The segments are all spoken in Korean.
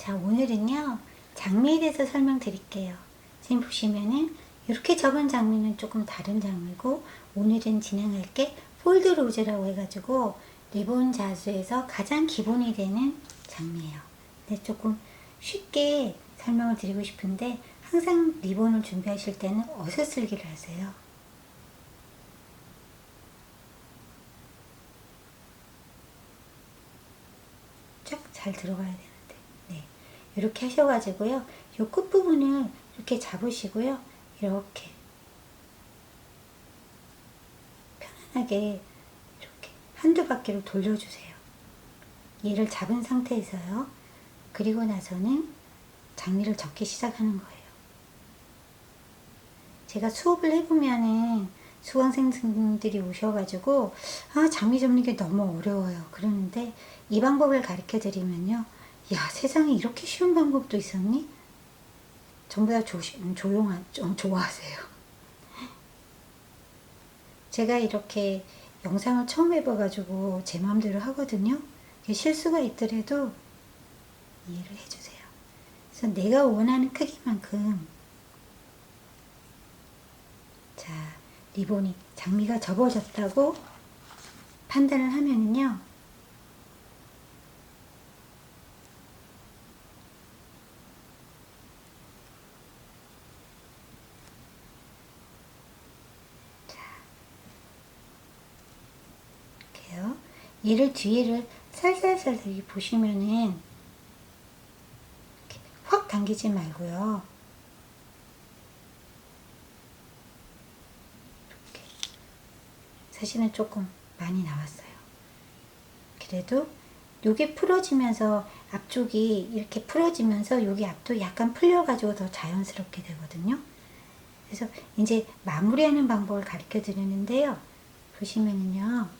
자, 오늘은요, 장미에 대해서 설명드릴게요. 지금 보시면은, 이렇게 접은 장미는 조금 다른 장미고, 오늘은 진행할 게 폴드 로즈라고 해가지고, 리본 자수에서 가장 기본이 되는 장미예요. 근데 조금 쉽게 설명을 드리고 싶은데, 항상 리본을 준비하실 때는 어디서 쓸기를 하세요? 쫙 잘 들어가야. 네. 이렇게 하셔가지고요. 요 끝부분을 이렇게 잡으시고요. 이렇게. 편안하게 이렇게 한두 바퀴를 돌려주세요. 얘를 잡은 상태에서요. 그리고 나서는 장미를 적기 시작하는 거예요. 제가 수업을 해보면은 수강생들이 오셔가지고 아 장미 접는 게 너무 어려워요. 그러는데 이 방법을 가르쳐 드리면요, 야 세상에 이렇게 쉬운 방법도 있었니? 전부 다 조, 조용한 좀 좋아하세요. 제가 이렇게 영상을 처음 해봐가지고 제 마음대로 하거든요. 실수가 있더라도 이해를 해주세요. 그래서 내가 원하는 크기만큼 자, 리본이 장미가 접어졌다고 판단을 하면은요. 자, 이렇게요. 얘를 뒤에를 살살살살 이렇게 보시면은 이렇게 확 당기지 말고요. 사실은 조금 많이 나왔어요. 그래도 요게 풀어지면서 앞쪽이 이렇게 풀어지면서 여기 앞도 약간 풀려가지고 더 자연스럽게 되거든요. 그래서 이제 마무리하는 방법을 가르쳐 드리는데요. 보시면은요.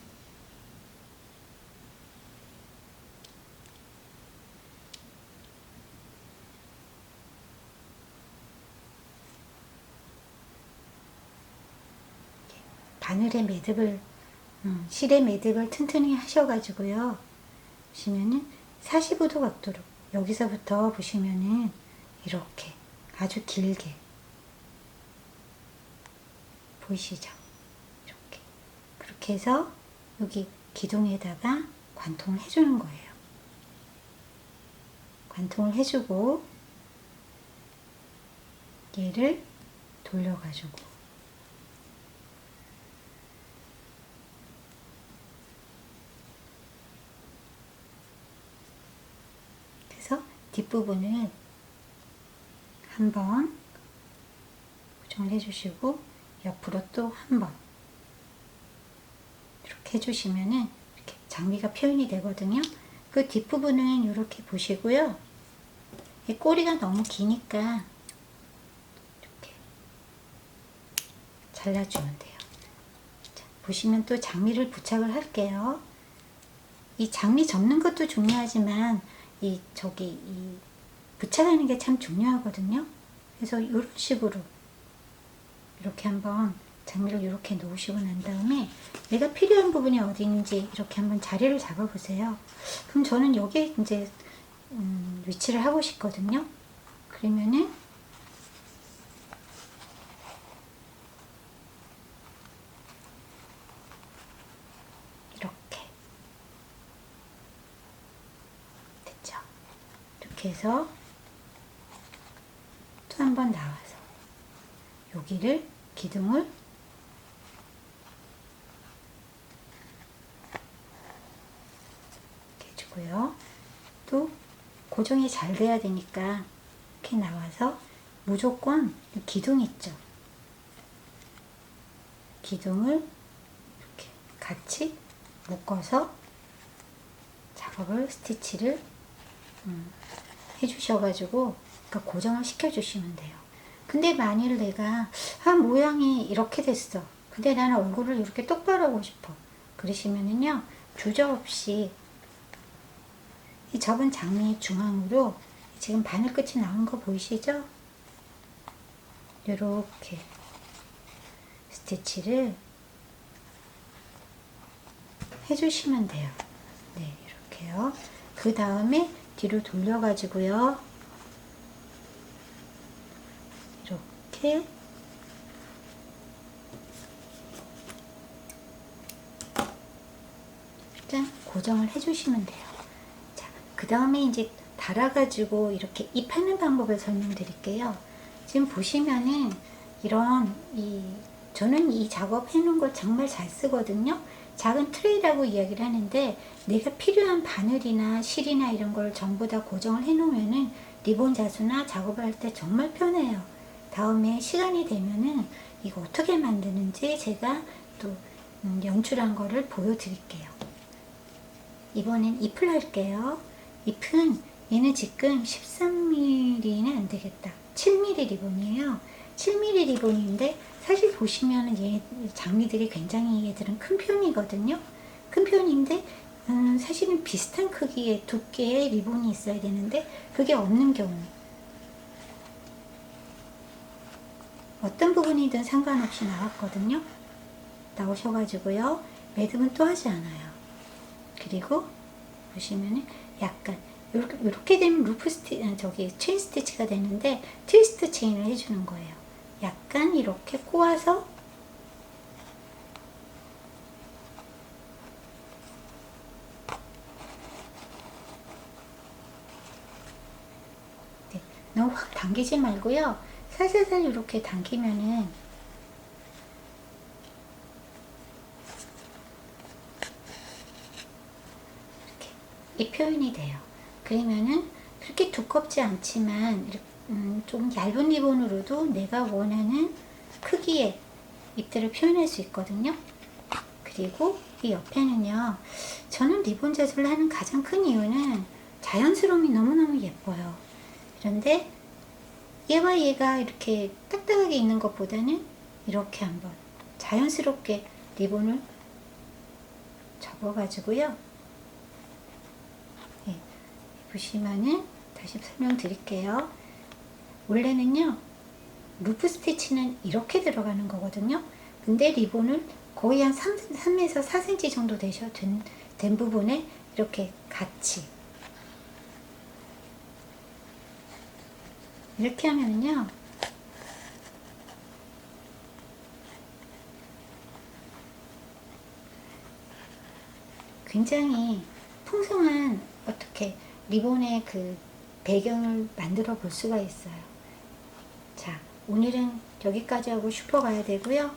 바늘의 매듭을 음, 실의 매듭을 튼튼히 하셔가지고요. 보시면은 45도 각도로 여기서부터 보시면은 이렇게 아주 길게 보이시죠? 이렇게 그렇게 해서 여기 기둥에다가 관통을 해주는 거예요. 관통을 해주고 얘를 돌려가지고 그래서 뒷부분을 한번 고정을 해주시고 옆으로 또 한번 이렇게 해주시면은 이렇게 장미가 표현이 되거든요. 그 뒷부분은 이렇게 보시고요. 이 꼬리가 너무 기니까 이렇게 잘라주면 돼요. 자, 보시면 또 장미를 부착을 할게요. 이 장미 접는 것도 중요하지만 이 저기 이 부착하는 게 참 중요하거든요. 그래서 이런 식으로 이렇게 한번 장미를 이렇게 놓으시고 난 다음에 내가 필요한 부분이 어디 있는지 이렇게 한번 자리를 잡아보세요. 그럼 저는 여기에 이제 음, 위치를 하고 싶거든요. 그러면은 이렇게 됐죠? 이렇게 해서 또 한 번 나와서 여기를 기둥을 이렇게 해주고요. 또 고정이 잘 돼야 되니까 이렇게 나와서 무조건 이 기둥 있죠. 기둥을 이렇게 같이 묶어서 작업을 스티치를 음, 해주셔가지고 그러니까 고정을 시켜주시면 돼요. 근데 만일 내가 아 모양이 이렇게 됐어. 근데 나는 얼굴을 이렇게 똑바로 하고 싶어. 그러시면은요 주저 없이 이 접은 장미 중앙으로 지금 바늘 끝이 나온 거 보이시죠? 이렇게 스티치를 해주시면 돼요. 네, 이렇게요. 그 다음에 뒤로 돌려가지고요. 이렇게 일단 고정을 해주시면 돼요. 자, 그 다음에 이제 달아가지고 이렇게 입하는 방법을 설명드릴게요. 지금 보시면은 이런 이 저는 이 작업 해놓은 걸 정말 잘 쓰거든요. 작은 트레이라고 이야기를 하는데 내가 필요한 바늘이나 실이나 이런 걸 전부 다 고정을 해 놓으면은 리본 자수나 작업을 할 때 정말 편해요. 다음에 시간이 되면은 이거 어떻게 만드는지 제가 또 음, 연출한 거를 보여드릴게요. 이번엔 잎을 할게요. 잎은 얘는 지금 13mm는 안 되겠다. 7mm 리본이에요. 7mm 리본인데 사실 보시면은 얘 장미들이 굉장히 얘들은 큰 편이거든요. 큰 편인데 음, 사실은 비슷한 크기의 두께의 리본이 있어야 되는데 그게 없는 경우 어떤 부분이든 상관없이 나왔거든요. 나오셔가지고요. 매듭은 또 하지 않아요. 그리고 보시면은 약간 요렇게 되면 루프 스티 아, 저기 체인 스티치가 되는데 트위스트 체인을 해주는 거예요. 약간 이렇게 꼬아서 네, 너무 확 당기지 말고요. 살살살 이렇게 당기면은 이렇게 이 표현이 돼요. 그러면은 그렇게 두껍지 않지만 이렇게, 음, 좀 얇은 리본으로도 내가 원하는 크기의 잎들을 표현할 수 있거든요. 그리고 이 옆에는요. 저는 리본 재질을 하는 가장 큰 이유는 자연스러움이 너무너무 예뻐요. 그런데 얘와 얘가 이렇게 딱딱하게 있는 것보다는 이렇게 한번 자연스럽게 리본을 접어가지고요. 예, 보시면은 다시 설명드릴게요. 원래는요, 루프 스티치는 이렇게 들어가는 거거든요. 근데 리본을 거의 한 3, 3에서 4cm 정도 되셔, 된, 된 부분에 이렇게 같이 이렇게 하면은요, 굉장히 풍성한 어떻게 리본의 그 배경을 만들어 볼 수가 있어요. 자, 오늘은 여기까지 하고 슈퍼 가야 되고요.